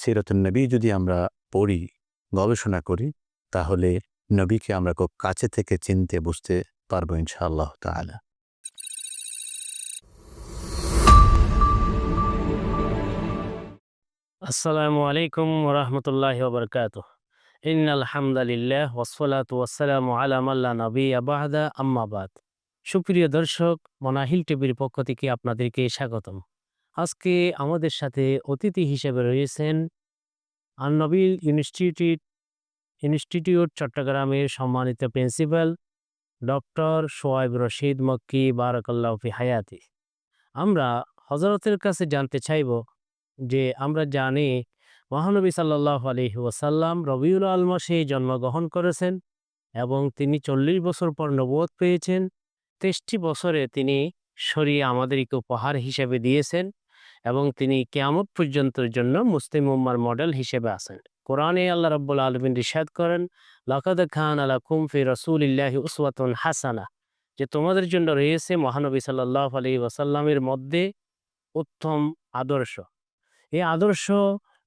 সিরতুন নবী যদি আমরা পড়ি, গবেষণা করি, তাহলে নবীকে আমরা খুব কাছে থেকে চিনতে, বুঝতে পারব ইনশাআল্লাহ তাআলা। আসসালামু আলাইকুম ওরহমতুল্লাহ বরকাত ইন আলহামদুলিল্লাহ ওসলাত ওয়াসালাম আলামাল্লা নবী আবাহাদা আম্মাবাদ সুপ্রিয় দর্শক, মনাহিল টিভির পক্ষ থেকে আপনাদেরকে স্বাগতম। আজকে আমাদের সাথে অতিথি হিসেবে রয়েছেন আননবিল ইনস্টিটিউট ইনস্টিটিউট চট্টগ্রামের সম্মানিত প্রিন্সিপাল ডক্টর সোয়াইব রশিদ মক্কি, বারাকাল্লাহ ফি হায়াতি। আমরা হজরতের কাছে জানতে চাইব যে আমরা জানি মহানবী সাল্লাহ আলহি ওয়াসাল্লাম রবিউল আল মাসে জন্মগ্রহণ করেছেন এবং তিনি চল্লিশ বছর পর নবুয়ত পেয়েছেন। তেইশটি বছরে তিনি সরিয়ে আমাদেরকে উপহার হিসেবে দিয়েছেন। এবং তিনি কেয়ামত পর্যন্তের জন্য মুসলিম উম্মার মডেল হিসেবে আছেন। কোরআনে আল্লাহ রব্বুল আলমিন রিশাদ করেন, লাকাদ খান আলা কুমফি রসুল ইল্লাহি উসওয়াতুন হাসানা। যে তোমাদের জন্য রয়েছে মহানবী সাল্লাহ আলী ওয়াসাল্লামের মধ্যে উত্তম আদর্শ। এই আদর্শ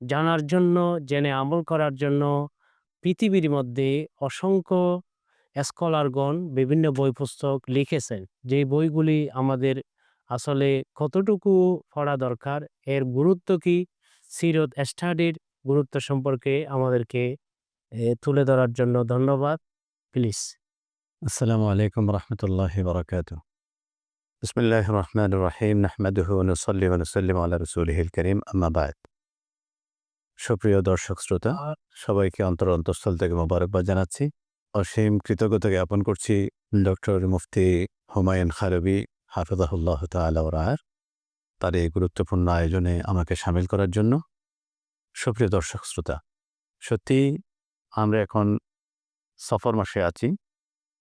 জানার জন্য, জেনে আমল করার জন্য পৃথিবীর মধ্যে অসংখ্য স্কলারগণ বিভিন্ন বই পুস্তক লিখেছেন। যেই বইগুলি আমাদের আসলে কতটুকু পড়া দরকার? এর গুরুত্ব কি? সিরত স্টাডির গুরুত্ব সম্পর্কে আমাদেরকে তুলে ধরার জন্য ধন্যবাদ। প্লিজ। আসসালামু আলাইকুম রহমতুল্লাহ বরকাত বিসমিল্লাহ রহমান রহিম। নাহমাদুহু নসল্লি ওনসল্লিম আল্লাহ রসুলহিল করিম। আম্মাবাদ সুপ্রিয় দর্শক, শ্রোতা, সবাইকে অন্তর অন্তঃস্থল থেকে মোবারকবাদ জানাচ্ছি। অসীম কৃতজ্ঞতা জ্ঞাপন করছি ডক্টর মুফতি হুমায়ুন খারবি হাফিজাহুল্লাহ তাআলা রায়ের তার এই গুরুত্বপূর্ণ আয়োজনে আমাকে সামিল করার জন্য। সুপ্রিয় দর্শক শ্রোতা, সত্যি আমরা এখন সফর মাসে আছি।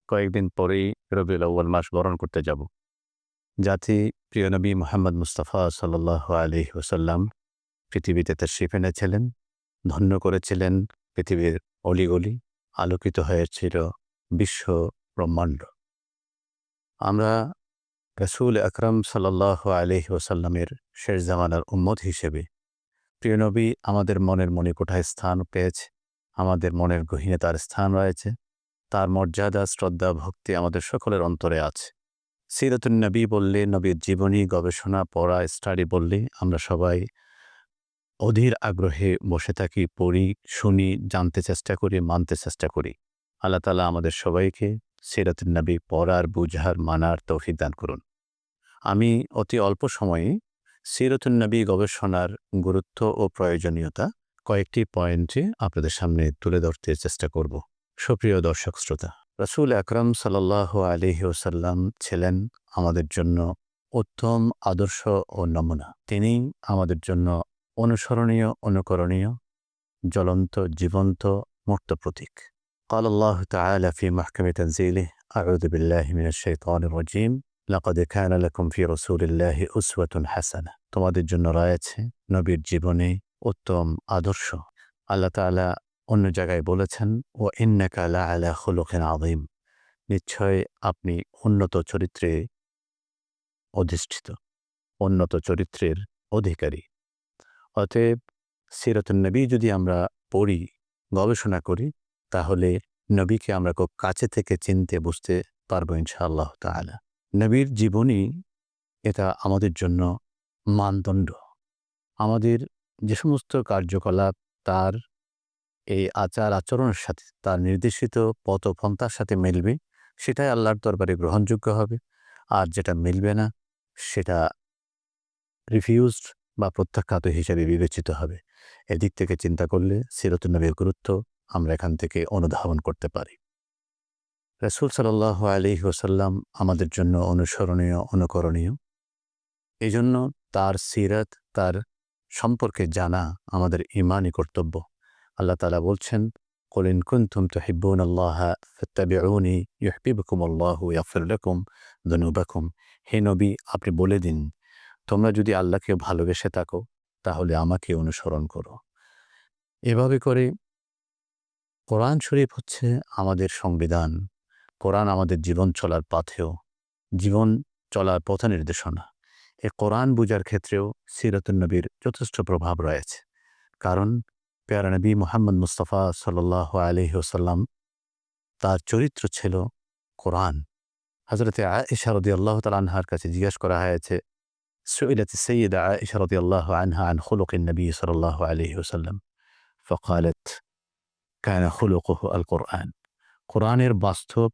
কয়েকদিন পরেই রবিউল আউ্য়াল মাস বরণ করতে যাব। জাতি প্রিয় নবী মোহাম্মদ মুস্তাফা সাল্লাহ আলি ওসাল্লাম পৃথিবীতে তার তশরিফ এনেছিলেন, ধন্য করেছিলেন, পৃথিবীর অলিগলি আলোকিত হয়েছিল বিশ্ব ব্রহ্মাণ্ড। আমরা রসুল আকরম সাল্লাহ আলি ওসাল্লামের শেষ জামানার উম্মত হিসেবে প্রিয়নবী আমাদের মনের মণিকোঠায় স্থান পেয়েছে। আমাদের মনের গহীনে তার স্থান রয়েছে। তার মর্যাদা, শ্রদ্ধা, ভক্তি আমাদের সকলের অন্তরে আছে। সিরতুন নবী বললে, নবীর জীবনী, গবেষণা, পড়া, স্টাডি বললে আমরা সবাই অধীর আগ্রহে বসে থাকি, পড়ি, শুনি, জানতে চেষ্টা করি, মানতে চেষ্টা করি। আল্লাহ তালা আমাদের সবাইকে সিরাতুন নবী পড়ার, বুঝার, মানার তৌফিক দান করুন। আমি অতি অল্প সময়ে সিরতুন নবী গবেষণার গুরুত্ব ও প্রয়োজনীয়তা কয়েকটি পয়েন্টে আপনাদের সামনে তুলে ধরতে চেষ্টা করব সুপ্রিয় দর্শক শ্রোতা রসুল আকরম সাল্লাহ আলিহি ওসাল্লাম ছিলেন আমাদের জন্য উত্তম আদর্শ ও নমুনা তিনি আমাদের জন্য অনুসরণীয় অনুকরণীয় জ্বলন্ত জীবন্ত মূর্ত প্রতীক قال الله تعالى في محكم تنزيله أعوذ بالله من الشيطان الرجيم লাকাদ খায়না লাকুম ফি রসুলিল্লাহি উসওয়াতুন হাসানা। তোমাদের জন্য রয়েছে নবীর জীবনে উত্তম আদর্শ। আল্লাহ তালা অন্য জায়গায় বলেছেন ও ইন্নাকা লা আলা খুলুকিন আদিম নিশ্চয় আপনি উন্নত চরিত্রে অধিষ্ঠিত, উন্নত চরিত্রের অধিকারী। অতএব সিরতুন্নবী যদি আমরা পড়ি, গবেষণা করি, তাহলে নবীকে আমরা খুব কাছে থেকে চিনতে, বুঝতে পারব ইনশাআল্লাহ তালা নবীর জীবনী এটা আমাদের জন্য মানদণ্ড। আমাদের যে সমস্ত কার্যকলাপ, তার এই আচার আচরণের সাথে, তার নির্দেশিত পথপন্থার সাথে মিলবে, সেটাই আল্লাহর দরবারে গ্রহণযোগ্য হবে। আর যেটা মিলবে না, সেটা রিফিউজড বা প্রত্যাখ্যাত হিসেবে বিবেচিত হবে। এদিক থেকে চিন্তা করলে সিরতুন্নবীর গুরুত্ব আমরা এখান থেকে অনুধাবন করতে পারি। রসুল সাল্লাহ আলি ওসাল্লাম আমাদের জন্য অনুসরণীয়, অনুকরণীয়। এই জন্য তার সিরাত, তার সম্পর্কে জানা আমাদের ইমানই কর্তব্য। আল্লাহ তালা বলছেন কলিন কুন্তুম তহিব্বুন আল্লাহ ফত্তাবিউনি ইহবিবকুম আল্লাহ ইয়াফিরলকুম দনুবাকুম। হে নবী, আপনি বলে দিন, তোমরা যদি আল্লাহকে ভালোবেসে থাকো, তাহলে আমাকে অনুসরণ করো। এভাবে করে কোরআন শরীফ হচ্ছে আমাদের সংবিধান। কোরআন আমাদের জীবন চলার পাথেও জীবন চলার পথ নির্দেশনা এ কোরআন বুঝার ক্ষেত্রেও সিরতুন্নবীর যথেষ্ট প্রভাব রয়েছে কারণ পেয়ারা নবী মোহাম্মদ মুস্তফা সাল্লাহ আলহি ওসাল্লাম তার চরিত্র ছিল কোরআন হজরতে আয়েশা রদি আল্লাহ তালানহার কাছে জিজ্ঞেস করা হয়েছে سئلت السيدة عائشة رضي الله عنها عن خلق النبي صلى الله عليه وسلم فقالت كان خلقه القرآن কোরআনের বাস্তব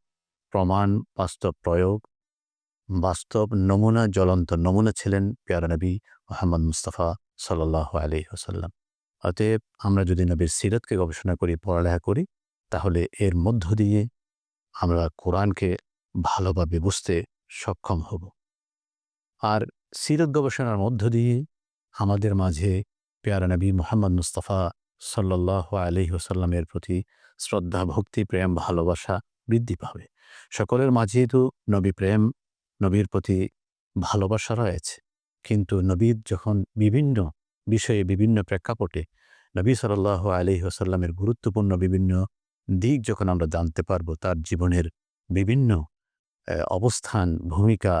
প্রমাণ, বাস্তব প্রয়োগ, বাস্তব নমুনা জ্বলন্ত নমুনা ছিলেন পেয়ারা নবী মোহাম্মদ মুস্তফা সাল্লাহ আলি ওসাল্লাম অতএব আমরা যদি নবীর সিরতকে গবেষণা করি, পড়ালেখা করি, তাহলে এর মধ্য দিয়ে আমরা কোরআনকে ভালোভাবে বুঝতে সক্ষম হব। আর সিরত গবেষণার মধ্য দিয়ে আমাদের মাঝে পেয়ারা নবী মোহাম্মদ মুস্তফা সাল্লাহ আলি ওসাল্লামের প্রতি শ্রদ্ধা, ভক্তি, প্রেম, ভালোবাসা বৃদ্ধি পাবে। সকলের মাঝেই তো নবী প্রেম, নবীর প্রতি ভালোবাসা রয়েছে। কিন্তু নবীর যখন বিভিন্ন বিষয়ে বিভিন্ন প্রেক্ষাপটে নবী সাল্লাহ আলি ওসাল্লামের গুরুত্বপূর্ণ বিভিন্ন দিক যখন আমরা জানতে পারব, তার জীবনের বিভিন্ন অবস্থান, ভূমিকা,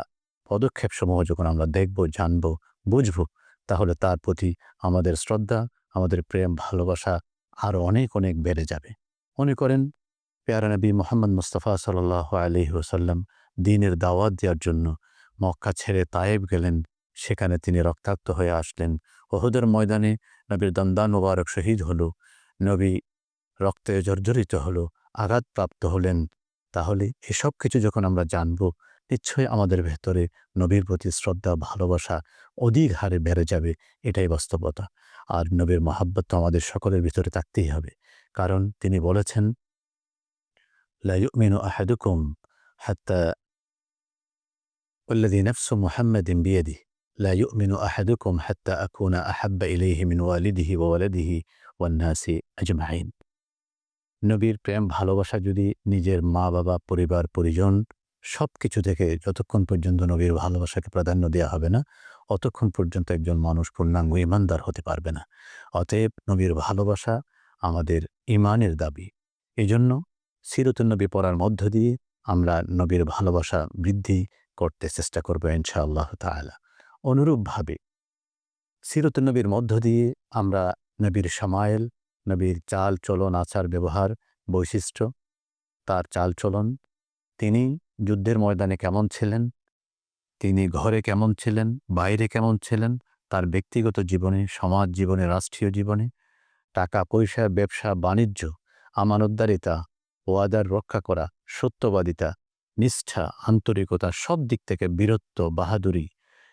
পদক্ষেপসমূহ যখন আমরা দেখব, জানব, বুঝব, তাহলে তার প্রতি আমাদের শ্রদ্ধা, আমাদের প্রেম, ভালোবাসা আরও অনেক অনেক বেড়ে যাবে। মনে করেন পেয়ারা নবী মোহাম্মদ মুস্তফা সাল্লাহ আলি ওসাল্লাম দিনের দাওয়াত দেওয়ার জন্য মক্কা ছেড়ে তায়েব গেলেন। সেখানে তিনি রক্তাক্ত হয়ে আসলেন। ওহুদের ময়দানে নবীর দন্দান মোবারক শহীদ হল। নবী রক্তে জর্জরিত হল, আঘাতপ্রাপ্ত হলেন। তাহলে এসব কিছু যখন আমরা জানব, নিশ্চয়ই আমাদের ভেতরে নবীর প্রতি শ্রদ্ধা, ভালোবাসা অধিক হারে বেড়ে যাবে, এটাই বাস্তবতা। আর নবীর মহাব্বত আমাদের সকলের ভিতরে থাকতেই হবে। কারণ তিনি বলেছেন লাইমিনু আহাদুকুম হাত্তা والذي نفس محمد بيده لا يؤمن أحدكم حتى أكون أحب إليه من والده وولده والناس أجمعين নবীর প্রেম ভালোবাসা যদি নিজের মা বাবা পরিবার পরিজন সব কিছু থেকে যতক্ষণ পর্যন্ত নবীর ভালোবাসাকে প্রাধান্য দেওয়া হবে না অতক্ষণ পর্যন্ত একজন মানুষ পূর্ণাঙ্গ ইমানদার হতে পারবে না অতএব নবীর ভালোবাসা আমাদের ইমানের দাবি এজন্য সিরতুন্নবী পড়ার মধ্য দিয়ে আমরা নবীর ভালোবাসা বৃদ্ধি করতে চেষ্টা করব ইনশাআল্লাহ তালা অনুরূপভাবে সিরতুন্নবীর মধ্য দিয়ে আমরা নবীর সামায়েল, নবীর চাল চলন আচার ব্যবহার, বৈশিষ্ট্য, তার চাল চলন, তিনি যুদ্ধের ময়দানে কেমন ছিলেন, তিনি ঘরে কেমন ছিলেন, বাইরে কেমন ছিলেন, তার ব্যক্তিগত জীবনে, সমাজ জীবনে, রাষ্ট্রীয় জীবনে টাকা পয়সা ব্যবসা, বাণিজ্য, আমানতদারিতা ওয়াদার রক্ষা করা, সত্যবাদিতা, নিষ্ঠা, আন্তরিকতা সব দিক থেকে বীরত্ব, বাহাদুরি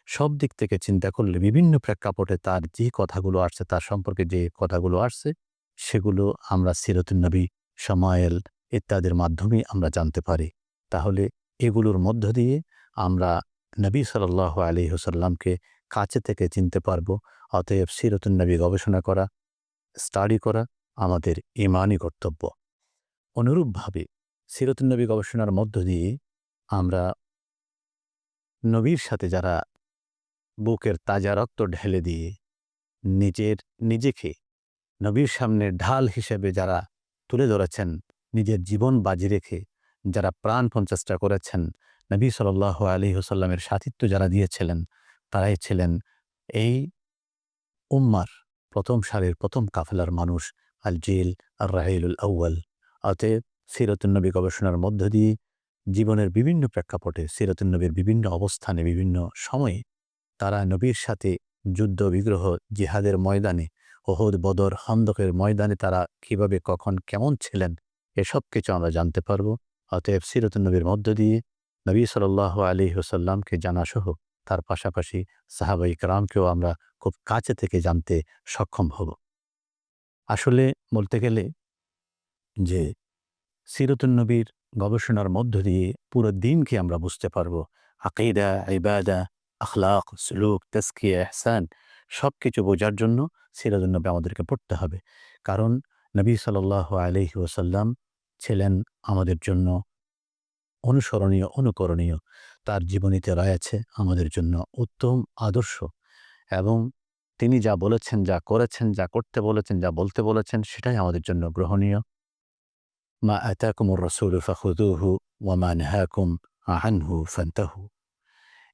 সব দিক থেকে চিন্তা করলে বিভিন্ন প্রেক্ষাপটে তার যে কথাগুলো আসছে, তার সম্পর্কে যে কথাগুলো আসছে, সেগুলো আমরা সিরতুন্নবী সমায়েল ইত্যাদির মাধ্যমে আমরা জানতে পারি। তাহলে এগুলোর মধ্য দিয়ে আমরা নবী সাল্লাহ আলী হুসাল্লামকে কাছে থেকে চিনতে পারব। অতএব সিরতুন্নবী গবেষণা করা, স্টাডি করা আমাদের ইমানই কর্তব্য। অনুরূপভাবে সিরতুন্নবী গবেষণার মধ্য দিয়ে আমরা নবীর সাথে যারা বুকের তাজা রক্ত ঢেলে দিয়ে নিজের, নিজেকে নবীর সামনে ঢাল হিসেবে যারা তুলে ধরেছেন, নিজের জীবন বাজি রেখে যারা প্রাণপণ চেষ্টা করেছেন, নবী সাল আলী হুসাল্লামের সাথিত্ব যারা দিয়েছিলেন, তারাই ছিলেন এই উম্মার প্রথম সারির প্রথম কাফেলার মানুষ আল জিল আর রাহিলুল আউ্য়াল। অতএব সিরতুন্নবী গবেষণার মধ্য দিয়ে জীবনের বিভিন্ন প্রেক্ষাপটে, সিরতুন্নবীর বিভিন্ন অবস্থানে, বিভিন্ন সময়ে তারা নবীর সাথে যুদ্ধ, বিগ্রহ, জিহাদের ময়দানে, ওহদ, বদর হন্দকের ময়দানে তারা কীভাবে, কখন, কেমন ছিলেন, এসব কিছু আমরা জানতে পারব। অতএব সিরতুন্নবীর মধ্য দিয়ে নবী সাল আলী হুসাল্লামকে জানাসহ তার পাশাপাশি সাহাবাই কালামকেও আমরা খুব কাছে থেকে জানতে সক্ষম হব। আসলে বলতে গেলে যে সিরতুন্নবীর গবেষণার মধ্য দিয়ে পুরো দিনকে আমরা বুঝতে পারব। আকিদা, ইবাদা, আখলাক, সুলুক তস্কিয়া এহসান সব কিছু বোঝার জন্য সিরাজুন্নবী আমাদেরকে পড়তে হবে। কারণ নবী সাল আলহি ওসাল্লাম ছিলেন আমাদের জন্য অনুসরণীয়, অনুকরণীয়। তার জীবনীতে রয়েছে আমাদের জন্য উত্তম আদর্শ। এবং তিনি যা বলেছেন, যা করেছেন, যা করতে বলেছেন, যা বলতে বলেছেন, সেটাই আমাদের জন্য গ্রহণীয়। মা আতাকুমুর রসুল ফাহুদুহু ওয়ামা নেহাকুম আহানহু ফান্তাহু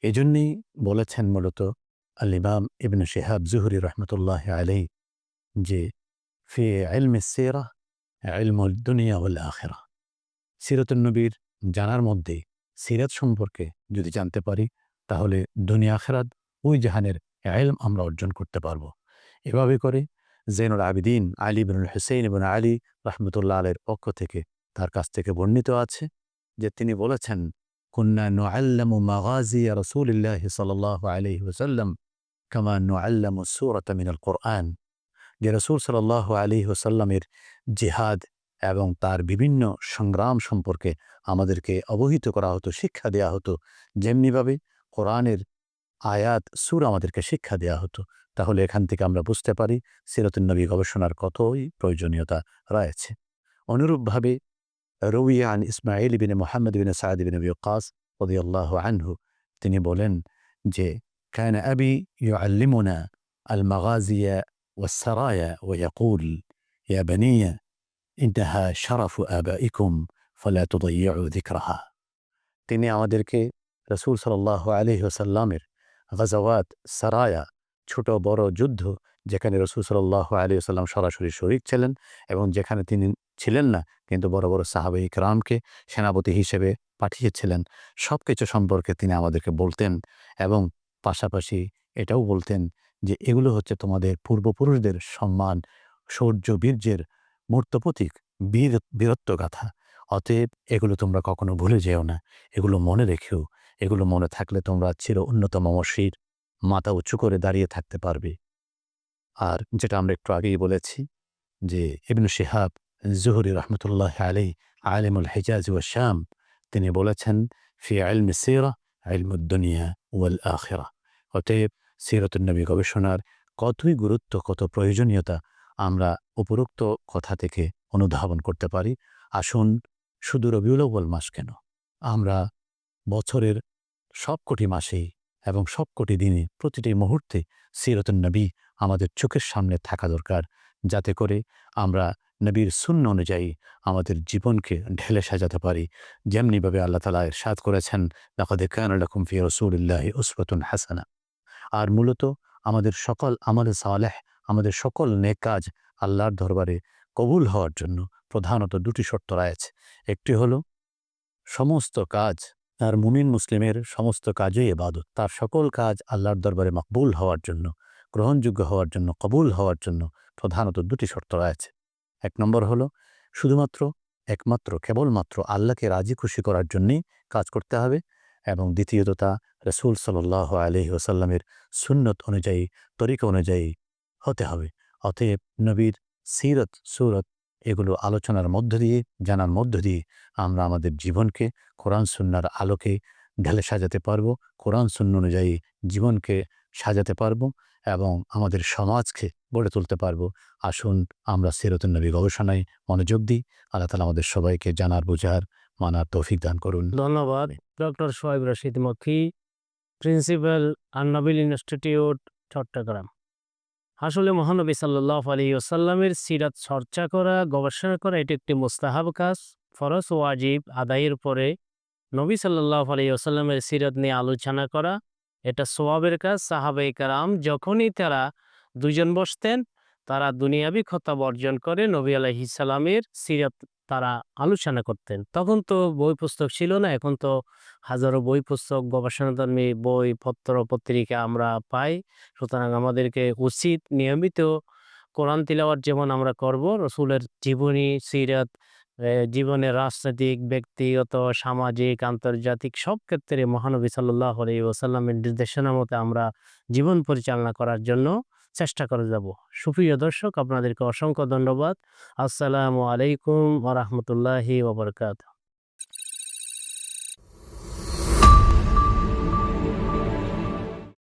এজন্যই বলেছেন মূলত আল ইমাম ইবনু শেহাব জুহরি রহমতুল্লাহ আলাই যে, ফি ইলমি সিরা ইলমুল দুনিয়া ওয়াল আখিরা। সিরাতুন জানার মধ্যে সিরাত সম্পর্কে যদি জানতে পারি, তাহলে দুনিয়া আখেরাত ওই জাহানের এলম আমরা অর্জন করতে পারব। এভাবে করে জেনুল আবিদিন আলী বিন হুসেইন এবং আলী রহমতুল্লাহ আলের পক্ষ থেকে তার কাছ থেকে বর্ণিত আছে যে তিনি বলেছেন, কুন্না নুআল্লামু মাগাজিয়া রাসূলিল্লাহ ওয়াসাল্লাম কামা কোরআন। যে রাসূল সাল্লাল্লাহু আলাইহি ওয়াসাল্লামের জিহাদ এবং তার বিভিন্ন সংগ্রাম সম্পর্কে আমাদেরকে অবহিত করা হতো, শিক্ষা দেয়া হতো, যেমনিভাবে কোরআনের আয়াত, সুর আমাদেরকে শিক্ষা দেয়া হতো। তাহলে এখান থেকে আমরা বুঝতে পারি সিরতুন্নবী গবেষণার কতই প্রয়োজনীয়তা রয়েছে অনুরূপভাবে রউিয়ান ইসমাইল বিন মোহাম্মদ বিন সাদ বিন বিকাস রদিয়াল্লাহ আনহু তিনি বলেন যে كان أبي يعلمنا المغازي والسرايا ويقول يا بني إنها شرف آبائكم فلا تضيعوا ذكرها তিনি আমাদেরকে রসুল সাল্লাহ আলহি ওসাল্লামের গাজাওয়াত সারায়া ছোট বড় যুদ্ধ যেখানে রসুল সাল্লাহ আলী সাল্লাম সরাসরি শরিক ছিলেন এবং যেখানে তিনি ছিলেন না, কিন্তু বড় বড় সাহাবে ইকরামকে সেনাপতি হিসেবে পাঠিয়েছিলেন। সব কিছু সম্পর্কে তিনি আমাদেরকে বলতেন এবং পাশাপাশি এটাও বলতেন যে এগুলো হচ্ছে তোমাদের পূর্বপুরুষদের সম্মান শৌর্য বীর্যের মূর্ত প্রতীক, বীর, বীরত্ব গাথা। অতএব এগুলো তোমরা কখনো ভুলে যেও না। এগুলো মনে রেখেও, এগুলো মনে থাকলে তোমরা চির উন্নত মমশির মাথা উঁচু করে দাঁড়িয়ে থাকতে পারবে। আর যেটা আমরা একটু আগেই বলেছি যে ইবনু শেহাব জুহরি রহমতুল্লাহ আলী আলিমুল হেজাজ ও শ্যাম তিনি বলেছেন, ফি আলম সিরা আলমুদ্দুনিয়া ওয়াল আখেরা। অতএব সিরতুন্নবী গবেষণার কতই গুরুত্ব, কত প্রয়োজনীয়তা আমরা উপরোক্ত কথা থেকে অনুধাবন করতে পারি। আসুন, শুধু রবিউল মাস কেন? আমরা বছরের সবকটি মাসেই এবং সবকটি দিনে প্রতিটি মুহূর্তে সিরতুন নবী আমাদের চোখের সামনে থাকা দরকার। যাতে করে আমরা নবীর শূন্য অনুযায়ী আমাদের জীবনকে ঢেলে সাজাতে পারি। যেমনিভাবে আল্লাহ তালা সাদ করেছেন, লাকাদে কান রকম ফি রসুল্লাহ উসফতুন হাসানা। আর মূলত আমাদের সকল আমাদের সালেহ, আমাদের সকল নেক কাজ আল্লাহর দরবারে কবুল হওয়ার জন্য প্রধানত দুটি শর্ত রয়েছে। একটি হলো, সমস্ত কাজ আর মুমিন মুসলিমের সমস্ত কাজই এবাদত তার সকল কাজ আল্লাহর দরবারে মকবুল হওয়ার জন্য, গ্রহণযোগ্য হওয়ার জন্য, কবুল হওয়ার জন্য প্রধানত দুটি শর্ত রয়েছে। এক নম্বর হলো, শুধুমাত্র, একমাত্র, কেবলমাত্র আল্লাহকে রাজি খুশি করার জন্যেই কাজ করতে হবে এবং দ্বিতীয়ত তা রসুল সাল্লাহ আলহি ওসাল্লামের সুন্নত অনুযায়ী, তরিকা অনুযায়ী হতে হবে। অতএব নবীর সিরত, সুরত এগুলো আলোচনার মধ্য দিয়ে, জানার মধ্য দিয়ে আমরা আমাদের জীবনকে, কোরআন সুন্নার আলোকে ঢেলে সাজাতে পারব। কোরআন শূন্য অনুযায়ী জীবনকে সাজাতে পারব এবং আমাদের সমাজকে গড়ে তুলতে পারব। আসুন আমরা সিরতুন্নবী গবেষণায় মনোযোগ দিই। আল্লাহ তালা আমাদের সবাইকে জানার, বোঝার, মানার তৌফিক দান করুন। ধন্যবাদ। Doctor Sohaib Rashid Makki, principal Annabil institute, Chattogram. আসলে মহানবী সাল্লাহ আলী ওসাল্লামের সিরাত চর্চা করা, গবেষণা করা, এটি একটি মোস্তাহাব কাজ। ফরস ও আজীব আদায়ের পরে নবী সাল্লাহ আলী ওসাল্লামের সিরাত নিয়ে আলোচনা করা, এটা সোয়াবের কাজ। সাহাবাই কারাম যখনই তারা দুজন বসতেন তারা দুনিয়াবি খতা বর্জন করে নবী আলাইহিসাল্লামের সিরাত তারা আলোচনা করতেন। তখন তো বই পুস্তক ছিল না এখন তো হাজারো বই পুস্তক গবেষণাধর্মী বই পত্র পত্রিকা আমরা পাই। সুতরাং আমাদেরকে উচিত নিয়মিত কোরআন তিলাওয়ার যেমন আমরা করব রসুলের জীবনী সিরাত এ, জীবনের রাজনৈতিক ব্যক্তিগত সামাজিক আন্তর্জাতিক সব ক্ষেত্রে মহানবী সাল্লাহ আলী ওসাল্লামের নির্দেশনা মতে আমরা জীবন পরিচালনা করার জন্য চেষ্টা করে যাব। সুপ্রিয় দর্শক আপনাদেরকে অসংখ্য ধন্যবাদ। আসসালামু আলাইকুম ওরহমতুল্লাহি ওবরকাত